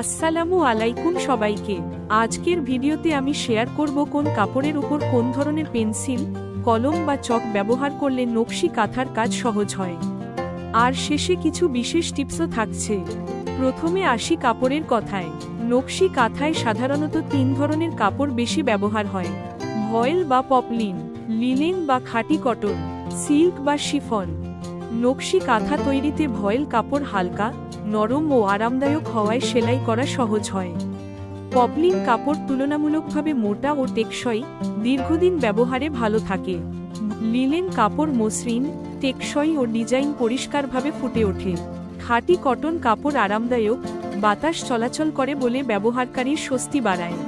আসসালামু আলাইকুম সবাইকে। আজকের ভিডিওতে আমি শেয়ার করব কোন কাপড়ের উপর কোন ধরনের পেন্সিল, কলম বা চক ব্যবহার করলে নকশি কাঁথার কাজ সহজ হয়। আর শেষে কিছু বিশেষ টিপসও থাকছে। প্রথমে আসি কাপড়ের কথায়। নকশি কাঁথায় সাধারণত তিন ধরনের কাপড় বেশি ব্যবহার হয়। ভয়েল বা পপলিন, লিনেন বা খাঁটি কটন, সিল্ক বা শিফন। নকশি কাঁথা তৈরিতে ভয়েল কাপড় হালকা নরম ও আরামদায়ক হওয়ায় সেলাই করা সহজ হয়। পপলিন কাপড় তুলনামূলকভাবে মোটা ও টেকসই, দীর্ঘদিন ব্যবহারে ভালো থাকে। লিলেন কাপড় মসৃণ, টেকসই ও ডিজাইন পরিষ্কারভাবে ফুটে ওঠে। খাঁটি কটন কাপড় আরামদায়ক, বাতাস চলাচল করে বলে ব্যবহারকারীর স্বস্তি বাড়ায়।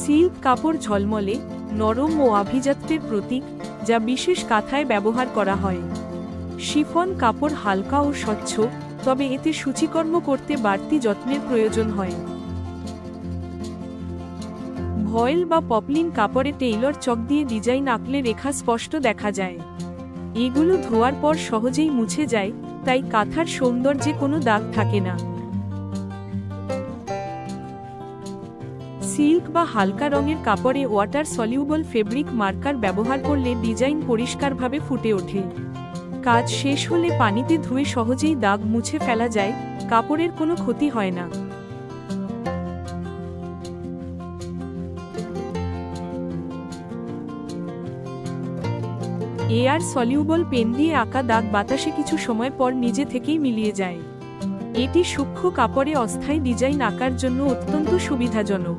সিল্ক কাপড় ঝলমলে, নরম ও আভিজাত্যের প্রতীক, যা বিশেষ কাঁথায় ব্যবহার করা হয়। শিফন কাপড় হালকা ও স্বচ্ছ তবে এতে সূচিকর্ম করতে বাড়তি যত্নের প্রয়োজন হয়। ভয়েল বা পপলিন কাপড়ে টেইলর চক দিয়ে ডিজাইন আঁকলে রেখা স্পষ্ট দেখা যায়। এগুলো ধোয়ার পর সহজেই মুছে যায়, তাই কাঁথার সৌন্দর্যে কোনো দাগ থাকে না। সিল্ক বা হালকা রঙের কাপড়ে ওয়াটার সলিউবল ফেব্রিক মার্কার ব্যবহার করলে ডিজাইন পরিষ্কারভাবে ফুটে ওঠে। কাজ শেষ হলে পানিতে ধুয়ে সহজেই দাগ মুছে ফেলা যায়, কাপড়ের কোনো ক্ষতি হয় না। এয়ার সলিউবল পেন দিয়ে আঁকা দাগ বাতাসে কিছু সময় পর নিজে থেকেই মিলিয়ে যায়। এটি সূক্ষ্ম কাপড়ে অস্থায়ী ডিজাইন আঁকার জন্য অত্যন্ত সুবিধাজনক।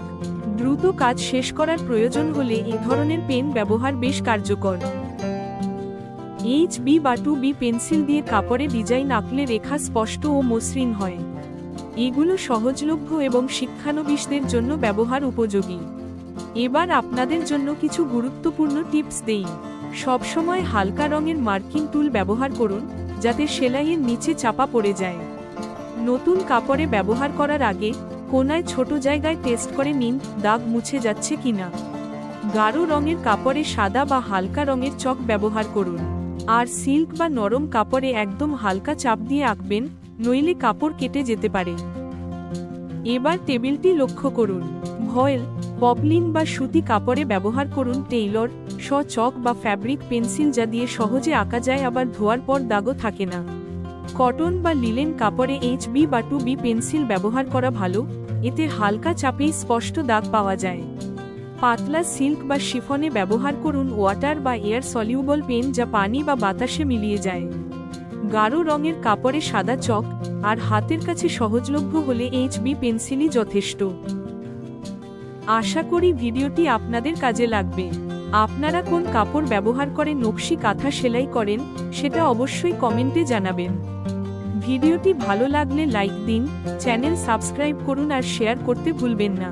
দ্রুত কাজ শেষ করার প্রয়োজন হলে এ ধরনের পেন ব্যবহার বেশ কার্যকর। এইচ বি বা টু বি পেন্সিল দিয়ে কাপড়ে ডিজাইন আঁকলে রেখা স্পষ্ট ও মসৃণ হয়। এগুলো সহজলভ্য এবং শিক্ষানবিশদের জন্য ব্যবহার উপযোগী। এবার আপনাদের জন্য কিছু গুরুত্বপূর্ণ টিপস দেই। সবসময় হালকা রঙের মার্কিং টুল ব্যবহার করুন, যাতে সেলাইয়ের নিচে চাপা পড়ে যায়। নতুন কাপড়ে ব্যবহার করার আগে কোনায় ছোট জায়গায় টেস্ট করে নিন, দাগ মুছে যাচ্ছে কিনা। গাঢ় রঙের কাপড়ে সাদা বা হালকা রঙের চক ব্যবহার করুন। আর সিল্ক বা নরম কাপড়ে একদম হালকা চাপ দিয়ে আঁকবেন, নইলে কাপড় কেটে যেতে পারে। এবার টেবিলটি লক্ষ্য করুন। ভয়েল পপলিন বা সুতি কাপড়ে ব্যবহার করুন টেইলর স চক বা ফ্যাব্রিক পেন্সিল যা দিয়ে সহজে আঁকা যায় আবার ধোয়ার পর দাগও থাকে না। কটন বা লিলেন কাপড়ে এইচ বি বা টু বি পেন্সিল ব্যবহার করা ভালো, এতে হালকা চাপেই স্পষ্ট দাগ পাওয়া যায়। পাতলা সিল্ক বা শিফনে ব্যবহার করুন ওয়াটার বা এয়ার সলিউবল পেন যা পানি বা বাতাসে মিলিয়ে যায়। গাঢ় রঙের কাপড়ে সাদা চক আর হাতের কাছে সহজলভ্য হলে এইচ বি পেন্সিলই যথেষ্ট। আশা করি ভিডিওটি আপনাদের কাজে লাগবে। আপনারা কোন কাপড় ব্যবহার করে নকশি, কাঁথা সেলাই করেন, সেটা অবশ্যই কমেন্টে জানাবেন। ভিডিওটি ভালো লাগলে লাইক দিন, চ্যানেল সাবস্ক্রাইব করুন আর শেয়ার করতে ভুলবেন না।